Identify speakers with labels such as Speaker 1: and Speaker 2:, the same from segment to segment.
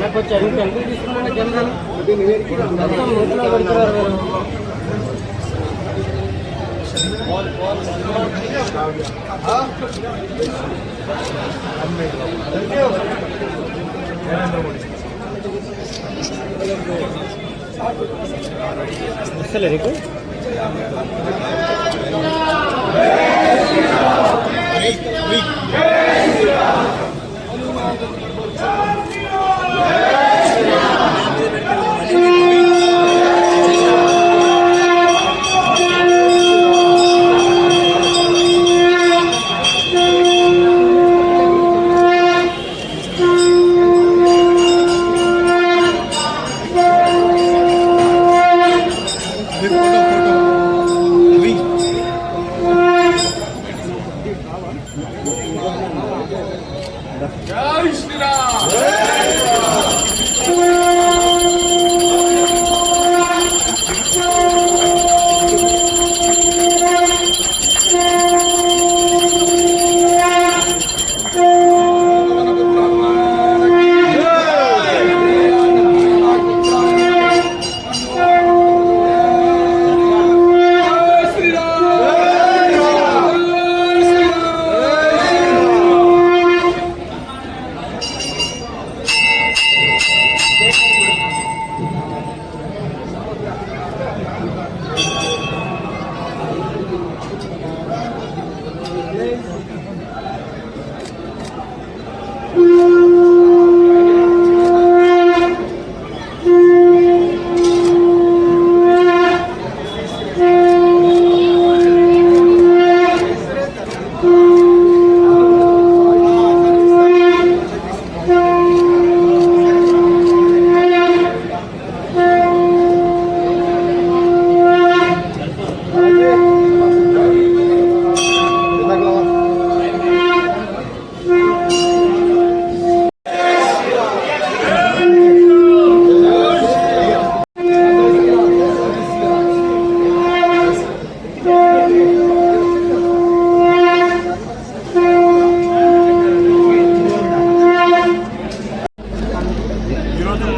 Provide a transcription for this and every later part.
Speaker 1: నాకు వచ్చి ఎంత ఎంత తీసుకున్నాను జనరల్ మొత్తం నూట్లో పెడుతున్నారు మీరు Thank you.
Speaker 2: ఈరోజు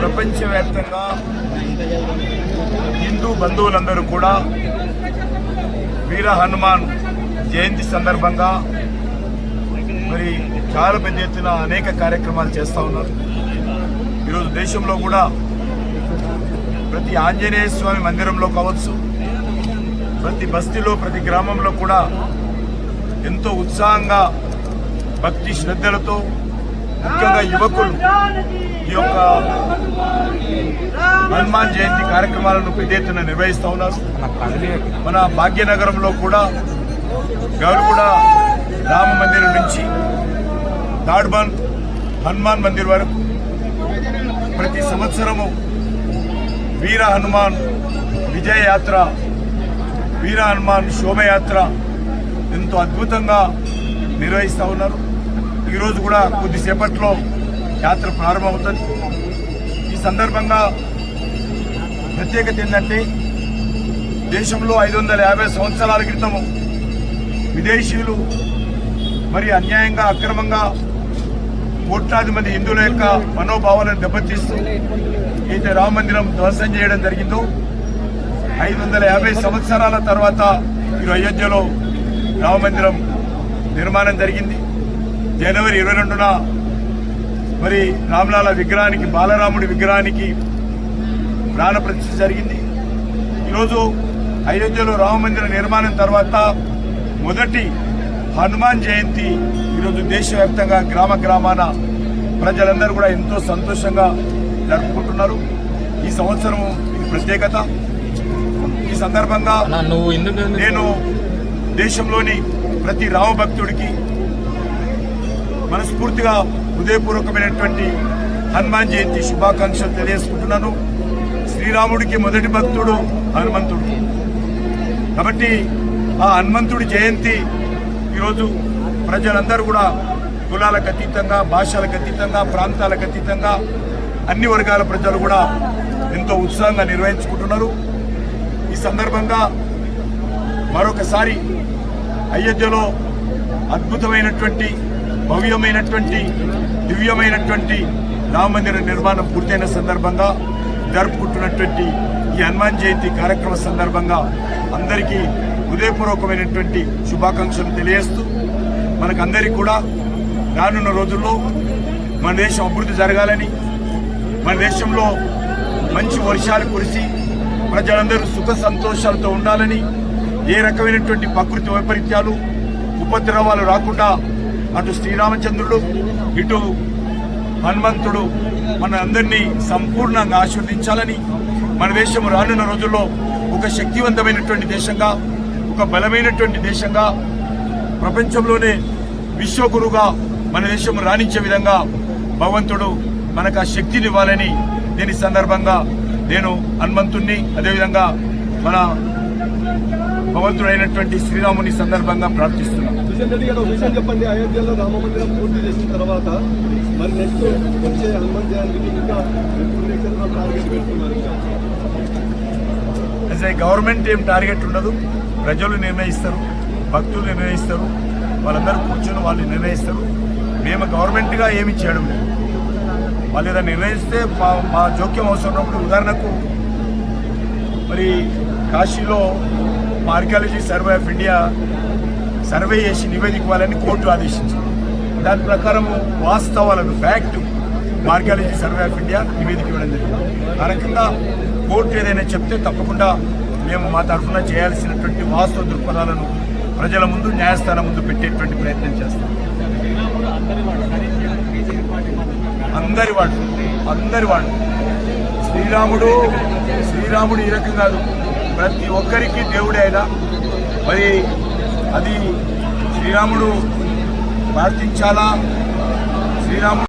Speaker 2: ప్రపంచవ్యాప్తంగా హిందూ బంధువులందరూ కూడా వీర హనుమాన్ జయంతి సందర్భంగా మరి చాలా పెద్ద ఎత్తున అనేక కార్యక్రమాలు చేస్తూ ఉన్నారు. ఈరోజు దేశంలో కూడా ప్రతి ఆంజనేయ స్వామి మందిరంలో కావచ్చు ప్రతి బస్తీలో ప్రతి గ్రామంలో కూడా ఎంతో ఉత్సాహంగా భక్తి శ్రద్ధలతో ముఖ్యంగా యువకులు ఈ యొక్క హనుమాన్ జయంతి కార్యక్రమాలను పెద్ద ఎత్తున నిర్వహిస్తూ ఉన్నారు. మన భాగ్యనగరంలో కూడా గౌరగూడ రామ మందిరం నుంచి తాడ్బాన్ హనుమాన్ మందిర్ వరకు ప్రతి సంవత్సరము వీర హనుమాన్ విజయ యాత్ర వీర హనుమాన్ శోభయాత్ర ఎంతో అద్భుతంగా నిర్వహిస్తూ ఉన్నారు. ఈరోజు కూడా కొద్దిసేపట్లో యాత్ర ప్రారంభమవుతుంది. ఈ సందర్భంగా ప్రత్యేకత ఏంటంటే దేశంలో ఐదు వందల యాభై సంవత్సరాల క్రితం విదేశీయులు మరి అన్యాయంగా అక్రమంగా కోట్లాది మంది హిందువుల యొక్క మనోభావాలను దెబ్బతీస్తూ అయితే రామ మందిరం ధ్వంసం చేయడం జరిగిందో ఐదు వందల యాభై సంవత్సరాల తర్వాత ఈరోజు అయోధ్యలో రామ మందిరం నిర్మాణం జరిగింది. జనవరి ఇరవై రెండున మరి రామలాల విగ్రహానికి బాలరాముడి విగ్రహానికి ప్రాణ ప్రతిష్ఠ జరిగింది. ఈరోజు అయోధ్యలో రామ మందిర నిర్మాణం తర్వాత మొదటి హనుమాన్ జయంతి ఈరోజు దేశవ్యాప్తంగా గ్రామ గ్రామాన ప్రజలందరూ కూడా ఎంతో సంతోషంగా జరుపుకుంటున్నారు. ఈ సంవత్సరం ఇది ప్రత్యేకత. ఈ సందర్భంగా నేను దేశంలోని ప్రతి రామభక్తుడికి మనస్ఫూర్తిగా హృదయపూర్వకమైనటువంటి హనుమాన్ జయంతి శుభాకాంక్షలు తెలియజేసుకుంటున్నాను. శ్రీరాముడికి మొదటి భక్తుడు హనుమంతుడు. కాబట్టి ఆ హనుమంతుడి జయంతి ఈరోజు ప్రజలందరూ కూడా కులాలకు అతీతంగా భాషలకు అతీతంగా ప్రాంతాలకు అతీతంగా అన్ని వర్గాల ప్రజలు కూడా ఎంతో ఉత్సాహంగా నిర్వహించుకుంటున్నారు. ఈ సందర్భంగా మరొకసారి అయోధ్యలో అద్భుతమైనటువంటి భవ్యమైనటువంటి దివ్యమైనటువంటి రామ మందిర నిర్మాణం పూర్తయిన సందర్భంగా జరుపుకుంటున్నటువంటి ఈ హనుమాన్ జయంతి కార్యక్రమ సందర్భంగా అందరికీ హృదయపూర్వకమైనటువంటి శుభాకాంక్షలు తెలియజేస్తూ మనకందరికీ కూడా రానున్న రోజుల్లో మన దేశం అభివృద్ధి జరగాలని మన దేశంలో మంచి వర్షాలు కురిసి ప్రజలందరూ సుఖ సంతోషాలతో ఉండాలని ఏ రకమైనటువంటి ప్రకృతి వైపరీత్యాలు ఉపద్రవాలు రాకుండా అటు శ్రీరామచంద్రుడు ఇటు హనుమంతుడు మన అందరినీ సంపూర్ణంగా ఆశీర్వదించాలని మన దేశం రానున్న రోజుల్లో ఒక శక్తివంతమైనటువంటి దేశంగా ఒక బలమైనటువంటి దేశంగా ప్రపంచంలోనే విశ్వగురుగా మన దేశం రాణించే విధంగా భగవంతుడు మనకు ఆ శక్తిని ఇవ్వాలని దీని సందర్భంగా నేను హనుమంతుణ్ణి అదేవిధంగా మన భగవంతుడైనటువంటి శ్రీరాముని సందర్భంగా ప్రార్థిస్తున్నాను.
Speaker 3: కిషన్ రెడ్డి గారు ఒక విషయం చెప్పండి. అయోధ్యలో రామ మందిరం పూర్తి చేసిన తర్వాత మరి నెక్స్ట్ వచ్చే హనుమాన్ జయంతికి ఇంకా టార్గెట్ పెడుతున్నారు ఇంకా?
Speaker 2: గవర్నమెంట్ ఏం టార్గెట్ ఉండదు. ప్రజలు నిర్ణయిస్తారు. భక్తులు నిర్ణయిస్తారు. వాళ్ళందరూ కూర్చొని వాళ్ళు నిర్ణయిస్తారు. మేము గవర్నమెంట్గా ఏమి చేయడం లేదు. వాళ్ళు ఏదైనా నిర్ణయిస్తే మా మా జోక్యం అవసరం ఉన్నప్పుడు ఉదాహరణకు మరి కాశీలో మా archaeology survey of India survey చేసి నివేదిక ఇవ్వాలని కోర్టు ఆదేశించింది. దాని ప్రకారము వాస్తవాలను ఫ్యాక్ట్ మార్గాలజీ సర్వే ఆఫ్ ఇండియా నివేదిక ఇవ్వడం జరిగింది. ఆ రకంగా కోర్టు ఏదైనా చెప్తే తప్పకుండా మేము మా తరఫున చేయాల్సినటువంటి వాస్తవ దృక్పథాలను ప్రజల ముందు న్యాయస్థానం ముందు పెట్టేటువంటి ప్రయత్నం చేస్తాం. అందరి వాడు అందరి వాడు శ్రీరాముడు శ్రీరాముడు ఈ రకం కాదు. ప్రతి ఒక్కరికి దేవుడే అయినా. మరి అది శ్రీరాముడు ప్రార్థించాలా శ్రీరాముడు